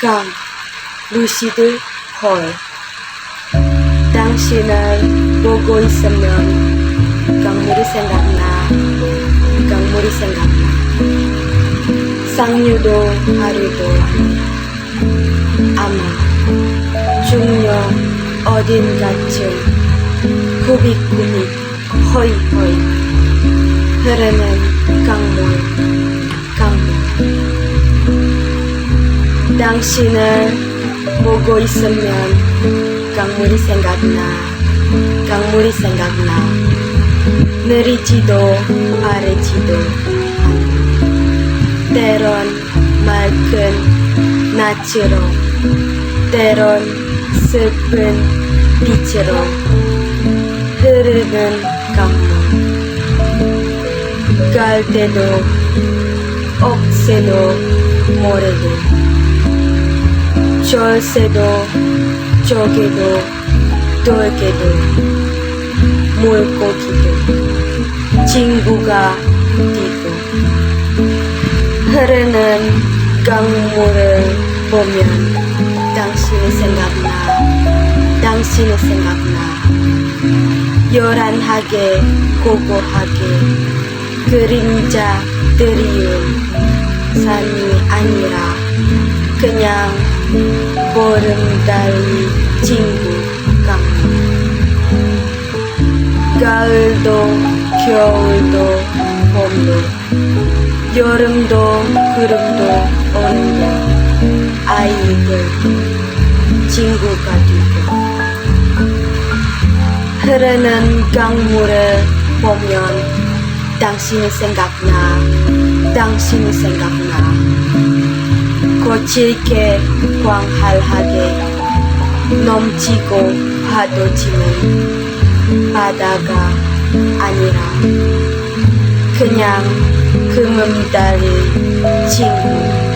강 루시드 홀 당신을 보고 있으면 강물이 생각나 강물이 생각나 쌍유도 당신을 보고 있으면 강물이 생각나 강물이 생각나. 느리지도 않아 때론 맑은 낯으로 때론 슬픈 빛으로 흐르는 강물. 갈 때도 억새도 모래도 절새도 조개도 돌개도 물고기도 친구가 뛰고. 흐르는 강물을 보면 당신이 생각나 당신이 생각나. 요란하게 고고하게 그림자 드리운 산이 아니라 그냥 보름달이 친구 강물 가을도 겨울도 봄도 여름도 구름도 오는데 아이들도 친구가 되고. 흐르는 강물을 보면 당신이 생각나 당신이 생각나. 거칠게 광활하게 넘치고 파도치는 바다가 아니라 그냥 금음다리 친구